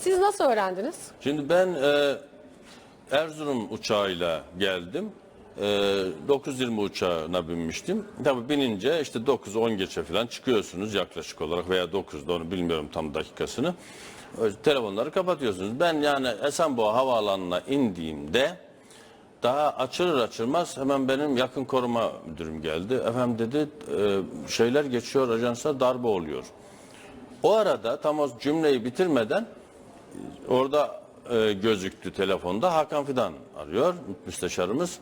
Siz nasıl öğrendiniz? Şimdi ben e, Erzurum uçağıyla geldim. E, 9.20 uçağına binmiştim. Tabii binince işte 9-10 geçe falan çıkıyorsunuz yaklaşık olarak veya 9'da onu bilmiyorum tam dakikasını. E, telefonları kapatıyorsunuz. Ben yani Esenboğa Havaalanı'na indiğimde daha açılır açılmaz hemen benim yakın koruma müdürüm geldi. Efendim dedi e, şeyler geçiyor ajansa darbe oluyor. O arada tam o cümleyi bitirmeden Orada e, gözüktü telefonda. Hakan Fidan arıyor müsteşarımız.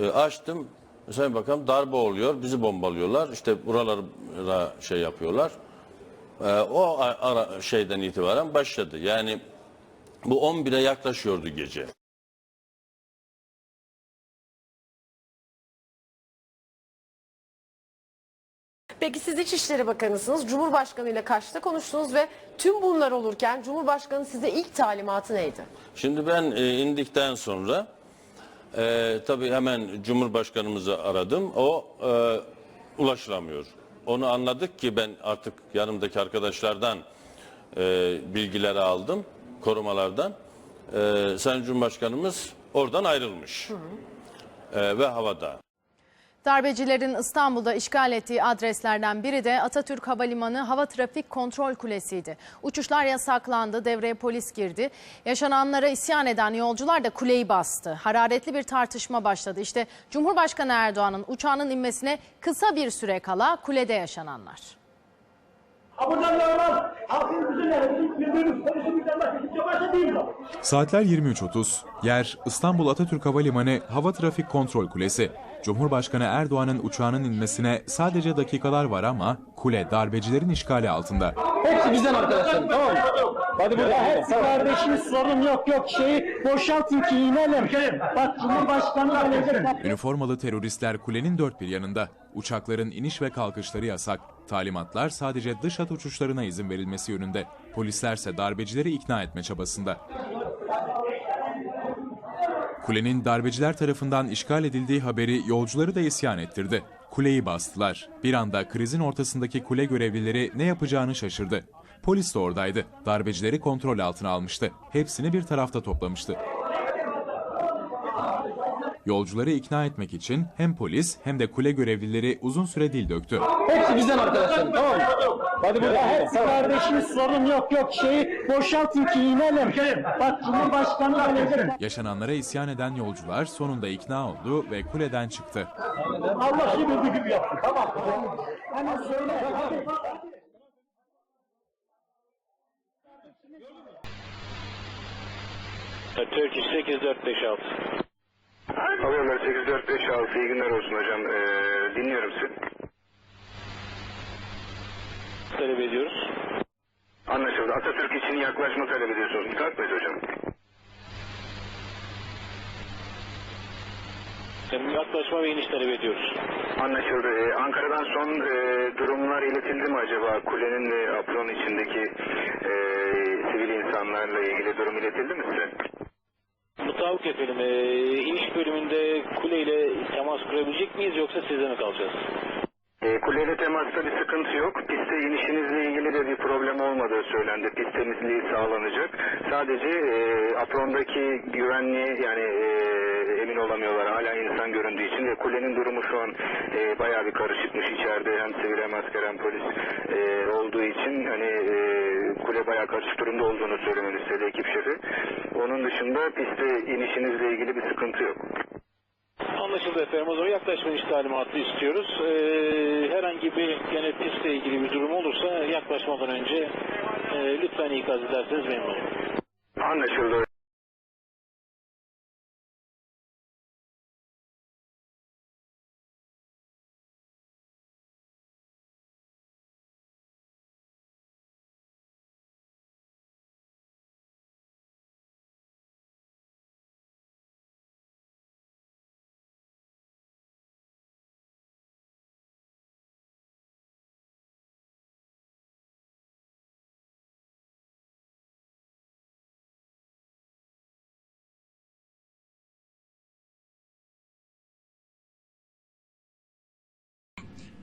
E, açtım. Sayın Bakanım darbe oluyor. Bizi bombalıyorlar. İşte buralara şey yapıyorlar. E, o ara, şeyden itibaren başladı. Yani bu 11'e yaklaşıyordu gece. Peki siz İçişleri Bakanısınız. Cumhurbaşkanı ile kaçta konuştunuz ve tüm bunlar olurken Cumhurbaşkanı size ilk talimatı neydi? Şimdi ben e, indikten sonra e, tabii hemen Cumhurbaşkanımızı aradım. O e, ulaşılamıyor. Onu anladık ki ben artık yanımdaki arkadaşlardan e, bilgileri aldım, korumalardan. E, Sayın Cumhurbaşkanımız oradan ayrılmış E, ve havada. Darbecilerin İstanbul'da işgal ettiği adreslerden biri de Atatürk Havalimanı Hava Trafik Kontrol Kulesi'ydi. Uçuşlar yasaklandı, devreye polis girdi. Yaşananlara isyan eden yolcular da kuleyi bastı. Hararetli bir tartışma başladı. İşte Cumhurbaşkanı Erdoğan'ın uçağının inmesine kısa bir süre kala kulede yaşananlar. Normal halkın bizim birbirimiz değil? Saatler 23.30. Yer İstanbul Atatürk Havalimanı Hava Trafik Kontrol Kulesi. Cumhurbaşkanı Erdoğan'ın uçağının inmesine sadece dakikalar var ama kule darbecilerin işgali altında. Hepsi bizden arkadaşlar tamam mı? Hadi burada. hepsi kardeşimiz sorun yok yok şeyi boşaltın ki inelim. Bak Cumhurbaşkanı gelecek. Üniformalı teröristler kulenin dört bir yanında. Uçakların iniş ve kalkışları yasak. Talimatlar sadece dış hat uçuşlarına izin verilmesi yönünde. Polislerse darbecileri ikna etme çabasında. Kulenin darbeciler tarafından işgal edildiği haberi yolcuları da isyan ettirdi. Kuleyi bastılar. Bir anda krizin ortasındaki kule görevlileri ne yapacağını şaşırdı. Polis de oradaydı. Darbecileri kontrol altına almıştı. Hepsini bir tarafta toplamıştı. Yolcuları ikna etmek için hem polis hem de kule görevlileri uzun süre dil döktü. Hepsi bizden arkadaşlar tamam mı? Hadi burada. hepsi kardeşimiz sorun yok yok şeyi boşaltın ki inelim. Bak Cumhurbaşkanı gelecek. Yaşananlara isyan eden yolcular sonunda ikna oldu ve kuleden çıktı. Allah şey bildiği gibi yapsın tamam. Hemen söyle. Turkish 8456. Havayolları 8456 iyi günler olsun hocam. Ee, dinliyorum sizi. Talep ediyoruz. Anlaşıldı. Atatürk için yaklaşma talep ediyorsunuz. Müsait miyiz hocam? Yaklaşma ve iniş talep ediyoruz. Anlaşıldı. Ee, Ankara'dan son e, durumlar iletildi mi acaba? Kulenin ve apron içindeki e, sivil insanlarla ilgili durum iletildi mi size? Mutabık efendim. Ee, iniş bölümünde kuleyle temas kurabilecek miyiz yoksa sizde mi kalacağız? E, kuleyle temasta bir sıkıntı yok. Piste inişinizle ilgili de bir problem olmadığı söylendi. Pist temizliği sağlanacak. Sadece e, aprondaki güvenliği yani e, emin olamıyorlar. Hala insan göründüğü için ve kulenin durumu şu an e, bayağı bir karışıkmış. içeride hem sivil hem asker hem polis e, olduğu için hani e, kule bayağı karışık durumda olduğunu söylemeni istedi ekip şefi. Onun dışında piste inişinizle ilgili bir sıkıntı yok. Anlaşıldı efendim. O zaman yaklaşma iniş talimatı istiyoruz. Ee, herhangi bir gene pistle ilgili bir durum olursa yaklaşmadan önce e, lütfen ikaz ederseniz memnun olurum. Anlaşıldı.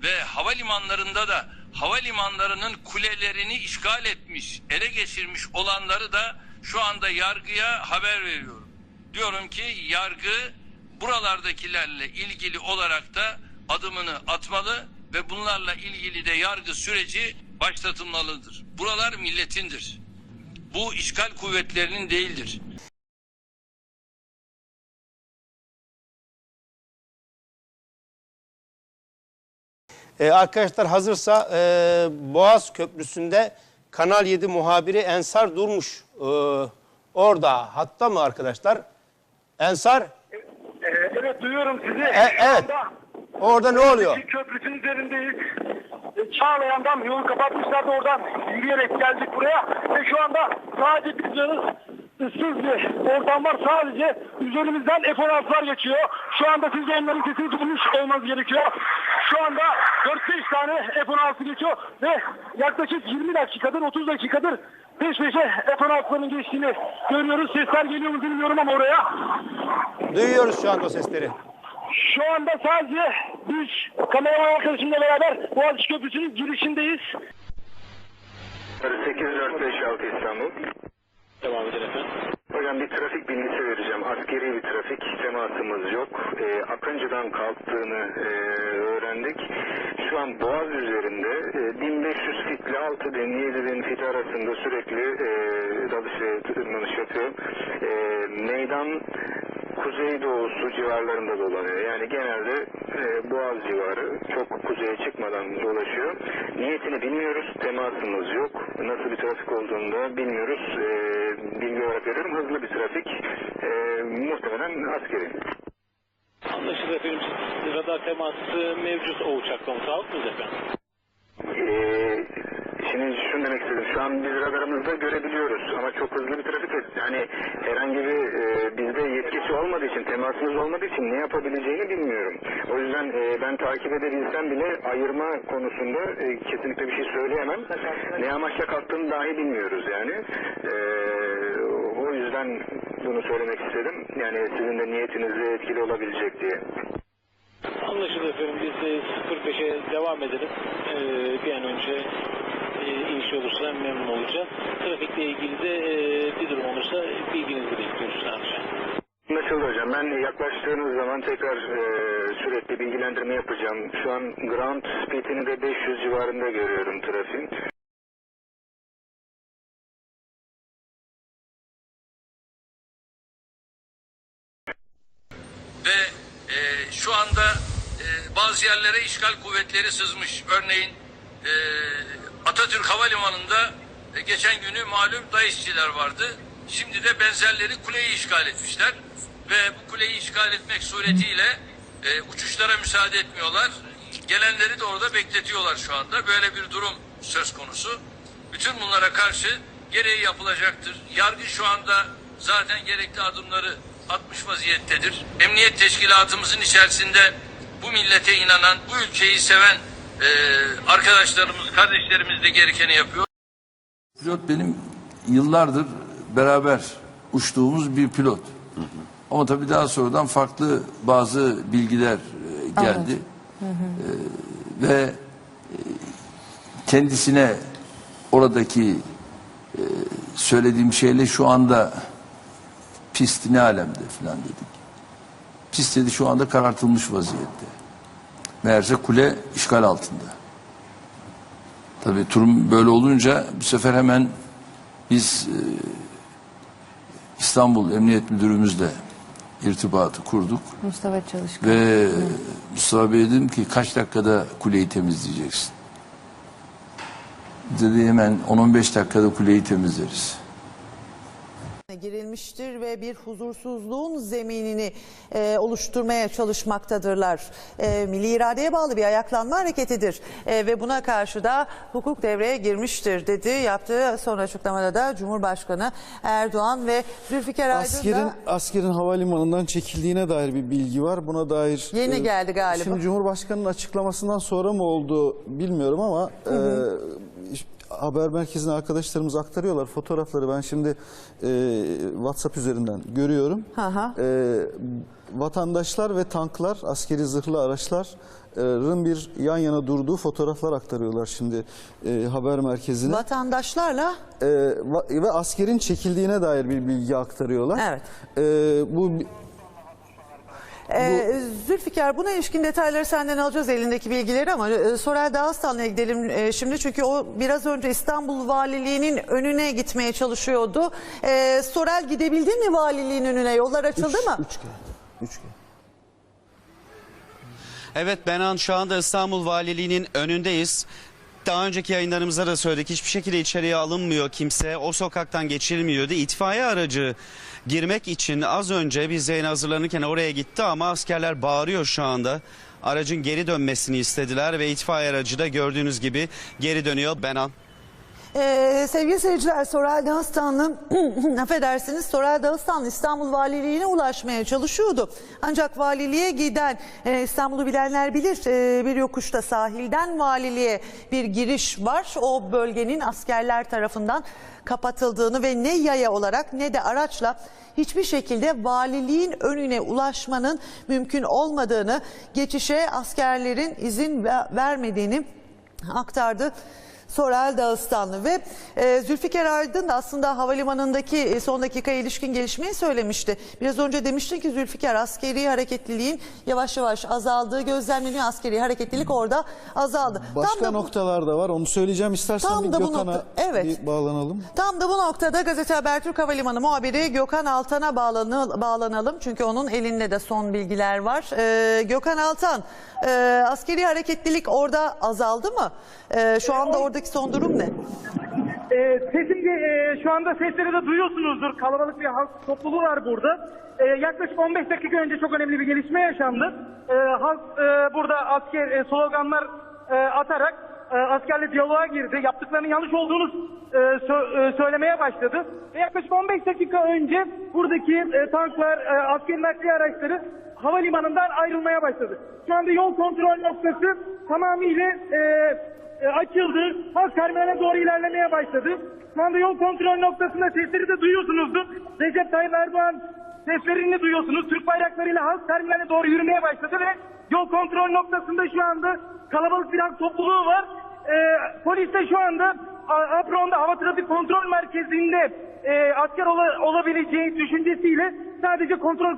Ve havalimanlarında da havalimanlarının kulelerini işgal etmiş, ele geçirmiş olanları da şu anda yargıya haber veriyorum. Diyorum ki yargı buralardakilerle ilgili olarak da adımını atmalı ve bunlarla ilgili de yargı süreci başlatılmalıdır. Buralar milletindir. Bu işgal kuvvetlerinin değildir. Ee, arkadaşlar hazırsa e, Boğaz Köprüsü'nde Kanal 7 muhabiri Ensar Durmuş. Ee, orada hatta mı arkadaşlar? Ensar? evet duyuyorum sizi. E, evet. Orada ne oluyor? Köprüsün üzerindeyiz. E, Çağlayan'dan yolu kapatmışlardı oradan yürüyerek geldik buraya. Ve şu anda sadece biz. Issız bir ortam var. Sadece üzerimizden F-16'lar geçiyor. Şu anda siz de onların sesini duymuş olmanız gerekiyor. Şu anda 4-5 tane F-16 geçiyor ve yaklaşık 20 dakikadır 30 dakikadır peş peşe F-16'ların geçtiğini görüyoruz. Sesler geliyor mu bilmiyorum ama oraya. Duyuyoruz şu anda o sesleri. Şu anda sadece biz kameraman arkadaşımla beraber Boğaziçi Köprüsü'nün girişindeyiz. 8456 İstanbul. Devam edin efendim. Hocam bir trafik bilgisi vereceğim. Askeri bir trafik temasımız yok. Ee, Akıncı'dan kalktığını e, öğrendik. Şu an Boğaz üzerinde e, 1500 fitle 6000 7000 fit arasında sürekli e, dalış tırmanış yapıyor. E, meydan kuzeydoğusu civarlarında dolanıyor. Yani genelde e, Boğaz civarı çok kuzeye çıkmadan dolaşıyor. Niyetini bilmiyoruz. Temasımız yok. Nasıl bir trafik olduğunu da bilmiyoruz. E, bilgi olarak veriyorum. Hızlı bir trafik. E, muhtemelen askeri. Anlaşıldı efendim. Radar teması mevcut o uçakla mutabık mıyız efendim? Ee, şimdi şunu demek istedim. Şu an biz radarımızda görebiliyoruz ama çok hızlı bir trafik. Yani herhangi bir e, bizde yetkisi olmadığı için, temasımız olmadığı için ne yapabileceğini bilmiyorum. O yüzden e, ben takip edebilsem bile ayırma konusunda e, kesinlikle bir şey söyleyemem. Ne amaçla kalktığını dahi bilmiyoruz yani. E, yüzden bunu söylemek istedim. Yani sizin de niyetinizle etkili olabilecek diye. Anlaşıldı efendim. Biz de 05'e devam edelim. Ee, bir an önce e, iniş olursa memnun olacağız. Trafikle ilgili de e, bir durum olursa bilginizi bekliyoruz sadece. Anlaşıldı hocam. Ben yaklaştığınız zaman tekrar e, sürekli bilgilendirme yapacağım. Şu an ground speed'ini de 500 civarında görüyorum trafiğin. Bazı yerlere işgal kuvvetleri sızmış. Örneğin e, Atatürk Havalimanı'nda e, geçen günü malum DAEŞ'çiler vardı. Şimdi de benzerleri kuleyi işgal etmişler. Ve bu kuleyi işgal etmek suretiyle e, uçuşlara müsaade etmiyorlar. Gelenleri de orada bekletiyorlar şu anda. Böyle bir durum söz konusu. Bütün bunlara karşı gereği yapılacaktır. Yargı şu anda zaten gerekli adımları atmış vaziyettedir. Emniyet teşkilatımızın içerisinde bu millete inanan, bu ülkeyi seven e, arkadaşlarımız, kardeşlerimiz de gerekeni yapıyor. Pilot benim yıllardır beraber uçtuğumuz bir pilot. Ama tabii daha sonradan farklı bazı bilgiler e, geldi. E, ve e, kendisine oradaki e, söylediğim şeyle şu anda pist ne alemde falan dedik. Pist dedi şu anda karartılmış vaziyette. Meğerse kule işgal altında. Tabii durum böyle olunca bu sefer hemen biz e, İstanbul Emniyet Müdürümüzle irtibatı kurduk. Mustafa Çalışkan. Ve Mustafa Bey dedim ki kaç dakikada kuleyi temizleyeceksin? Dedi hemen 10-15 dakikada kuleyi temizleriz. Girilmiştir ve bir huzursuzluğun zeminini e, oluşturmaya çalışmaktadırlar. E, milli iradeye bağlı bir ayaklanma hareketidir E, ve buna karşı da hukuk devreye girmiştir dedi. Yaptığı son açıklamada da Cumhurbaşkanı Erdoğan ve Zülfikar Aydın Askerin da askerin havalimanından çekildiğine dair bir bilgi var. Buna dair Yeni e, geldi galiba. Şimdi Cumhurbaşkanının açıklamasından sonra mı oldu bilmiyorum ama e, haber merkezine arkadaşlarımız aktarıyorlar fotoğrafları. Ben şimdi e, WhatsApp üzerinden görüyorum. Hı hı. E, vatandaşlar ve tanklar, askeri zırhlı araçlar bir yan yana durduğu fotoğraflar aktarıyorlar şimdi e, haber merkezine. Vatandaşlarla E, va- ve askerin çekildiğine dair bir bilgi aktarıyorlar. Evet. E, bu Ee, Zülfikar buna ilişkin detayları senden alacağız elindeki bilgileri ama e, Sorel Dağıstan'la gidelim e, şimdi çünkü o biraz önce İstanbul Valiliği'nin önüne gitmeye çalışıyordu. Ee, Sorel gidebildin mi valiliğin önüne? Yollar açıldı mı? üç kere. Üç kere. Evet Benan şu anda İstanbul Valiliği'nin önündeyiz. Daha önceki yayınlarımızda da söyledik hiçbir şekilde içeriye alınmıyor kimse. O sokaktan geçirilmiyordu. İtfaiye aracı girmek için az önce biz yayın hazırlanırken oraya gitti ama askerler bağırıyor şu anda. Aracın geri dönmesini istediler ve itfaiye aracı da gördüğünüz gibi geri dönüyor Benan. Ee, sevgili seyirciler Soral Dağıstanlı affedersiniz Soral Dağıstanlı İstanbul Valiliğine ulaşmaya çalışıyordu. Ancak valiliğe giden e, İstanbul'u bilenler bilir e, bir yokuşta sahilden valiliğe bir giriş var. O bölgenin askerler tarafından kapatıldığını ve ne yaya olarak ne de araçla hiçbir şekilde valiliğin önüne ulaşmanın mümkün olmadığını, geçişe askerlerin izin ve- vermediğini aktardı. Sorel Dağıstanlı ve e, Zülfikar Aydın da aslında havalimanındaki e, son dakika ilişkin gelişmeyi söylemişti. Biraz önce demişti ki Zülfikar askeri hareketliliğin yavaş yavaş azaldığı gözlemleniyor. Askeri hareketlilik orada azaldı. Başka Tam da bu- noktalar da var. Onu söyleyeceğim. İstersen Tam bir da bu Gökhan'a nokta- evet. bir bağlanalım. Tam da bu noktada gazete Habertürk Havalimanı muhabiri Gökhan Altan'a bağlanalım. Çünkü onun elinde de son bilgiler var. Ee, Gökhan Altan, e, askeri hareketlilik orada azaldı mı? E, şu anda oradaki son durum ne? Ee, sesim de, e, şu anda sesleri de duyuyorsunuzdur. Kalabalık bir halk topluluğu var burada. Ee, yaklaşık 15 dakika önce çok önemli bir gelişme yaşandı. Ee, halk e, burada asker e, sloganlar e, atarak e, askerle diyaloğa girdi. Yaptıklarının yanlış olduğunu e, sö- e, söylemeye başladı. Ve yaklaşık 15 dakika önce buradaki e, tanklar, e, askeri nakliye araçları havalimanından ayrılmaya başladı. Şu anda yol kontrol noktası tamamıyla e, e, açıldı. Halk terminale doğru ilerlemeye başladı. Şu anda yol kontrol noktasında sesleri de duyuyorsunuzdur. Recep Tayyip Erdoğan seslerini duyuyorsunuz. Türk bayraklarıyla halk terminale doğru yürümeye başladı ve yol kontrol noktasında şu anda kalabalık bir topluluğu var. E, polis de şu anda Apron'da hava trafik kontrol merkezinde e, asker ola- olabileceği düşüncesiyle sadece kontrol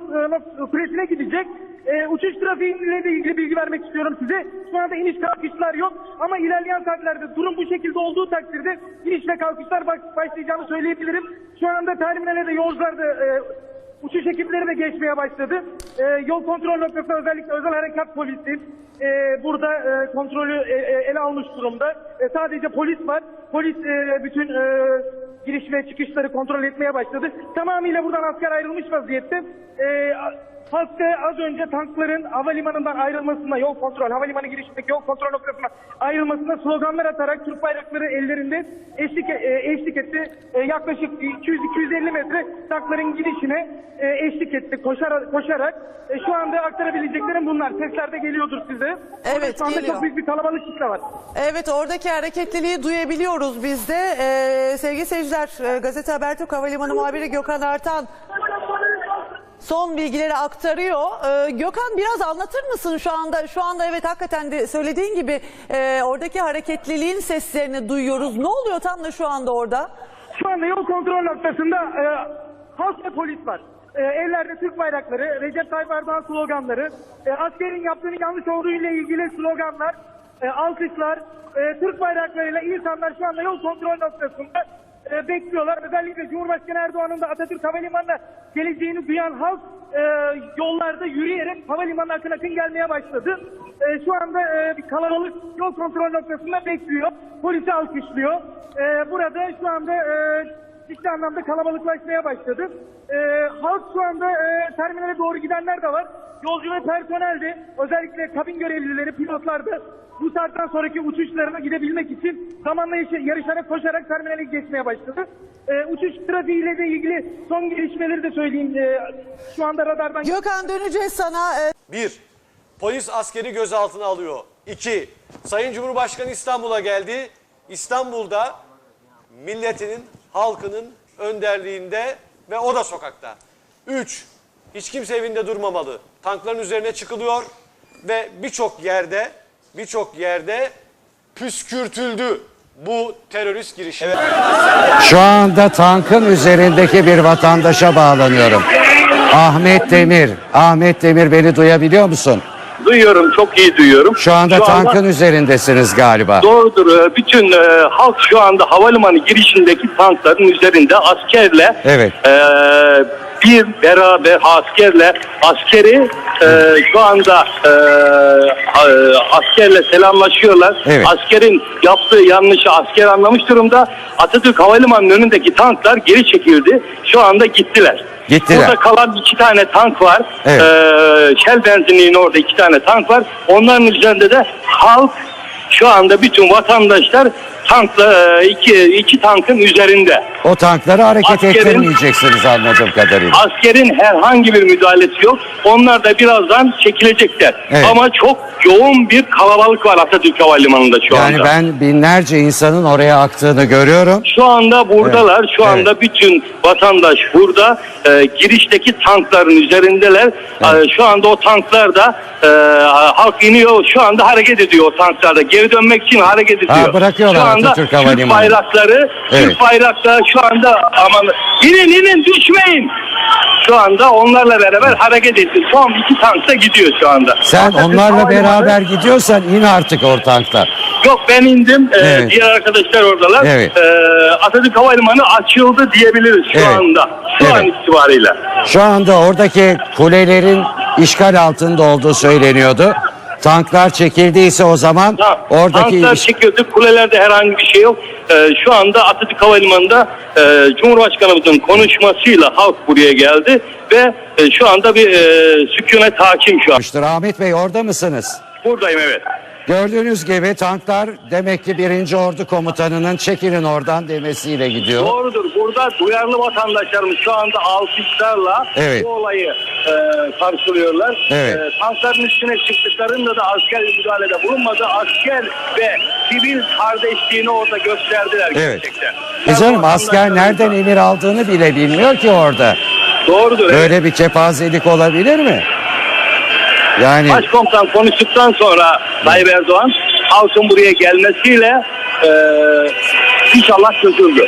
e, kulesine gidecek. E, uçuş trafiğiyle de ilgili bilgi vermek istiyorum size. Şu anda iniş kalkışlar yok ama ilerleyen saatlerde durum bu şekilde olduğu takdirde iniş ve kalkışlar baş- başlayacağını söyleyebilirim. Şu anda terminale de yolcular da e, uçuş ekipleri de geçmeye başladı. E, yol kontrol noktası özellikle özel harekat polisi e, burada e, kontrolü e, e, ele almış durumda. E, sadece polis var. Polis e, bütün e, giriş ve çıkışları kontrol etmeye başladı. Tamamıyla buradan asker ayrılmış vaziyette. E, Halk da az önce tankların havalimanından ayrılmasına, yol kontrol, havalimanı girişindeki yol kontrol noktasına ayrılmasına sloganlar atarak Türk bayrakları ellerinde eşlik, e, eşlik etti. E, yaklaşık 200-250 metre tankların gidişine e, eşlik etti koşarak. koşarak. E, şu anda aktarabileceklerim bunlar. Sesler de geliyordur size. Evet, şu anda geliyor. çok büyük bir kalabalık kitle var. Evet oradaki hareketliliği duyabiliyoruz biz de. Ee, sevgili seyirciler e, Gazete Habertürk Havalimanı muhabiri Gökhan Artan son bilgileri aktarıyor. Ee, Gökhan biraz anlatır mısın şu anda? Şu anda evet hakikaten de söylediğin gibi e, oradaki hareketliliğin seslerini duyuyoruz. Ne oluyor tam da şu anda orada? Şu anda yol kontrol noktasında e, halk ve polis var. E, ellerde Türk bayrakları, Recep Tayyip Erdoğan sloganları, e, askerin yaptığını yanlış olduğu ile ilgili sloganlar, e, alkışlar, e, Türk bayraklarıyla insanlar şu anda yol kontrol noktasında e, bekliyorlar. Özellikle Cumhurbaşkanı Erdoğan'ın da Atatürk Havalimanı'na geleceğini duyan halk e, yollarda yürüyerek havalimanına akın akın gelmeye başladı. E, şu anda e, bir kalabalık yol kontrol noktasında bekliyor. Polisi alkışlıyor. E, burada şu anda e, ciddi anlamda kalabalıklaşmaya başladı. E, halk şu anda e, terminale doğru gidenler de var. Yolcu ve personel de özellikle kabin görevlileri, pilotlar da bu saatten sonraki uçuşlarına gidebilmek için zamanla yarışarak koşarak terminale geçmeye başladı. E, uçuş trafiğiyle de ilgili son gelişmeleri de söyleyeyim. E, şu anda radardan... Gökhan döneceğiz sana. Ee, Bir, polis askeri gözaltına alıyor. İki, Sayın Cumhurbaşkanı İstanbul'a geldi. İstanbul'da milletinin, halkının önderliğinde ve o da sokakta. Üç, hiç kimse evinde durmamalı. Tankların üzerine çıkılıyor. ve birçok yerde birçok yerde püskürtüldü bu terörist girişimi. Şu anda tankın üzerindeki bir vatandaşa bağlanıyorum. Ahmet Demir. Ahmet Demir beni duyabiliyor musun? Duyuyorum, çok iyi duyuyorum. Şu anda Şu anda- tankın üzerindesiniz galiba. Doğrudur. Ee, Bütün e, halk şu anda havalimanı girişindeki tankların üzerinde askerle Evet. e, bir beraber askerle askeri e, şu anda e, a- askerle selamlaşıyorlar. Evet. Askerin yaptığı yanlışı asker anlamış durumda. Atatürk Havalimanı'nın önündeki tanklar geri çekildi. Şu anda gittiler. Gittiler. Burada kalan iki tane tank var. Evet. Ee, Shell benzinliğinin orada iki tane tank var. Onların üzerinde de halk şu anda bütün vatandaşlar tankla e, iki, iki tankın üzerinde. O tankları hareket Askerin- ettirmeyeceksiniz anladığım kadarıyla. Askerin herhangi bir müdahalesi yok. Onlar da birazdan çekilecekler. Evet. Ama çok yoğun bir kalabalık var Atatürk Havalimanı'nda şu Yani anda. ben binlerce insanın oraya aktığını görüyorum. Şu anda buradalar. Evet, Şu anda bütün vatandaş burada. Ee, girişteki tankların üzerindeler. Ee, şu anda o tanklar da e, halk iniyor. Şu anda hareket ediyor o tanklarda. Geri dönmek için hareket ediyor. Ha, bırakıyorlar şu anda Atatürk Türk Havalimanı. bayrakları, Evet. Türk bayrakları şu anda aman inin inin düşmeyin. Şu anda onlarla beraber hareket etti. Son iki tank da gidiyor şu anda. Sen Atatürk onlarla beraber gidiyorsan in artık o tanktan. Yok ben indim. Ee, Evet. Diğer arkadaşlar oradalar. Evet. Ee, Atatürk Havalimanı açıldı diyebiliriz şu Evet. anda. Şu an Evet. itibariyle. Şu anda oradaki kulelerin işgal altında olduğu söyleniyordu. Tanklar çekildiyse o zaman oradaki Tanklar çekildi. Kulelerde herhangi bir şey yok. Ee, şu anda Atatürk Havalimanı'nda e, Cumhurbaşkanımızın konuşmasıyla halk buraya geldi ve e, şu anda bir e, sükunet hakim şu an. Ahmet Bey orada mısınız? Buradayım evet. Gördüğünüz gibi tanklar demek ki 1. Ordu Komutanı'nın çekilin oradan demesiyle gidiyor. Doğrudur. Burada duyarlı vatandaşlarımız şu anda alkışlarla Evet. bu olayı e, karşılıyorlar. Evet. E, tankların üstüne çıktıklarında da asker müdahalede bulunmadı. Asker ve sivil kardeşliğini orada gösterdiler Evet. gerçekten. E canım asker nereden emir aldığını bile bilmiyor ki orada. Doğrudur. evet. Böyle bir kepazelik olabilir mi? Yani Başkomutan konuştuktan sonra Tayyip Erdoğan halkın buraya gelmesiyle e, inşallah çözüldü.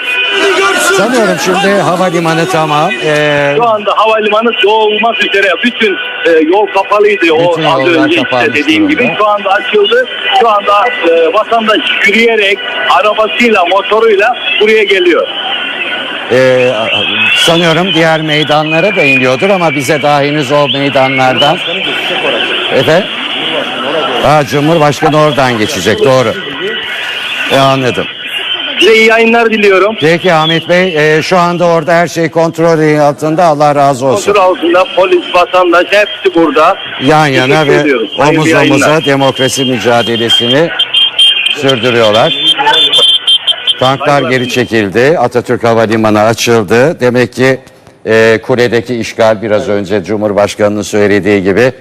sanıyorum şimdi havalimanı tamam. Ee, Şu anda havalimanı dolmak üzere. Bütün e, yol kapalıydı o Bütün az yollar önce işte dediğim gibi. Şu anda açıldı. Şu anda e, vatandaş yürüyerek, arabasıyla, motoruyla buraya geliyor. E, sanıyorum diğer meydanlara da iniyordur ama bize daha henüz o meydanlardan. Efendim? Ha, Cumhurbaşkanı oradan geçecek doğru. E, anladım. Size iyi yayınlar diliyorum. Peki Ahmet Bey e, şu anda orada her şey kontrol altında Allah razı olsun. Kontrol altında polis, vatandaş hepsi burada. Yan yana Teşekkür ve ediyoruz. Hayırlı omuz yayınlar. omuza demokrasi mücadelesini sürdürüyorlar. Tanklar geri çekildi. Atatürk Havalimanı açıldı. Demek ki e, kuledeki işgal biraz önce Cumhurbaşkanı'nın söylediği gibi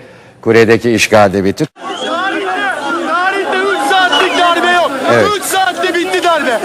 kuledeki işgal de bitti. Tarihte 3 saatlik darbe yok. Evet. 3 saatte bitti darbe.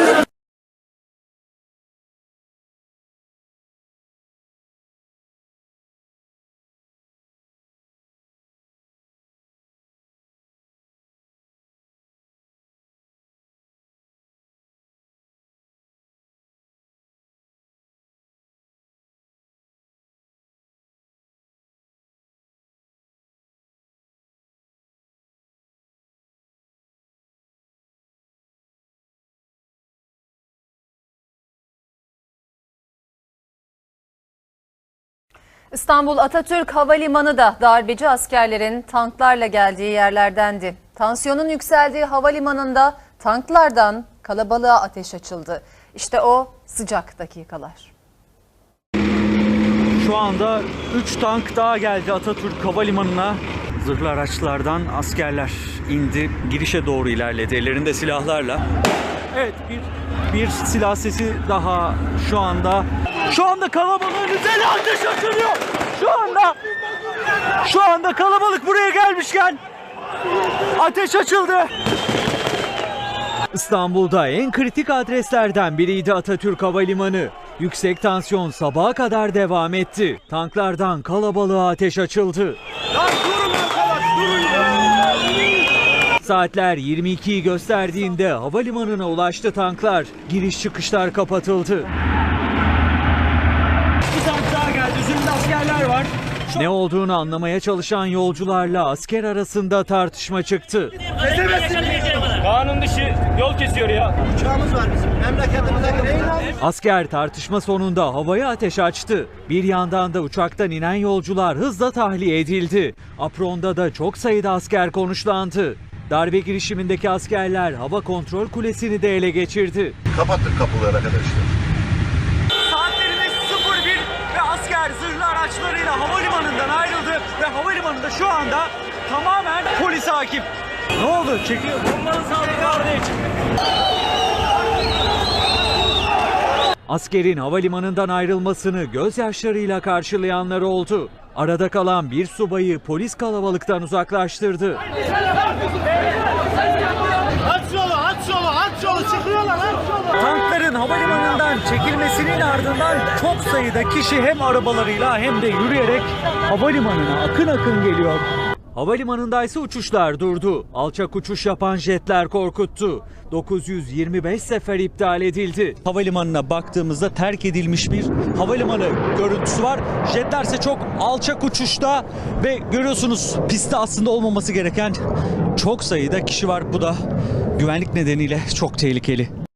İstanbul Atatürk Havalimanı da darbeci askerlerin tanklarla geldiği yerlerdendi. Tansiyonun yükseldiği havalimanında tanklardan kalabalığa ateş açıldı. İşte o sıcak dakikalar. Şu anda 3 tank daha geldi Atatürk Havalimanı'na. Zırhlı araçlardan askerler indi, girişe doğru ilerledi ellerinde silahlarla. Evet bir bir silah sesi daha şu anda. Şu anda kalabalığın üzerine ateş açılıyor. Şu anda şu anda kalabalık buraya gelmişken ateş açıldı. İstanbul'da en kritik adreslerden biriydi Atatürk Havalimanı. Yüksek tansiyon sabaha kadar devam etti. Tanklardan kalabalığa ateş açıldı. Lan Saatler 22'yi gösterdiğinde havalimanına ulaştı tanklar. Giriş çıkışlar kapatıldı. Bir tank daha geldi. Üzerinde askerler var. Ne olduğunu anlamaya çalışan yolcularla asker arasında tartışma çıktı. Kanun dışı yol kesiyor ya. Uçağımız var bizim. Memleketimize. Asker tartışma sonunda havaya ateş açtı. Bir yandan da uçaktan inen yolcular hızla tahliye edildi. Apron'da da çok sayıda asker konuşlandı. Darbe girişimindeki askerler hava kontrol kulesini de ele geçirdi. Kapattık kapıları arkadaşlar. Saatlerimiz 01 ve asker zırhlı araçlarıyla havalimanından ayrıldı ve havalimanında şu anda tamamen polis hakim. Ne oldu? Çekiyor. Bombanın sağlığı kardeş. Askerin havalimanından ayrılmasını gözyaşlarıyla karşılayanlar oldu. Arada kalan bir subayı polis kalabalıktan uzaklaştırdı. Havalimanından çekilmesinin ardından çok sayıda kişi hem arabalarıyla hem de yürüyerek havalimanına akın akın geliyor. Havalimanında ise uçuşlar durdu. Alçak uçuş yapan jetler korkuttu. 925 sefer iptal edildi. Havalimanına baktığımızda terk edilmiş bir havalimanı görüntüsü var. Jetler ise çok alçak uçuşta ve görüyorsunuz pistte aslında olmaması gereken çok sayıda kişi var. Bu da güvenlik nedeniyle çok tehlikeli.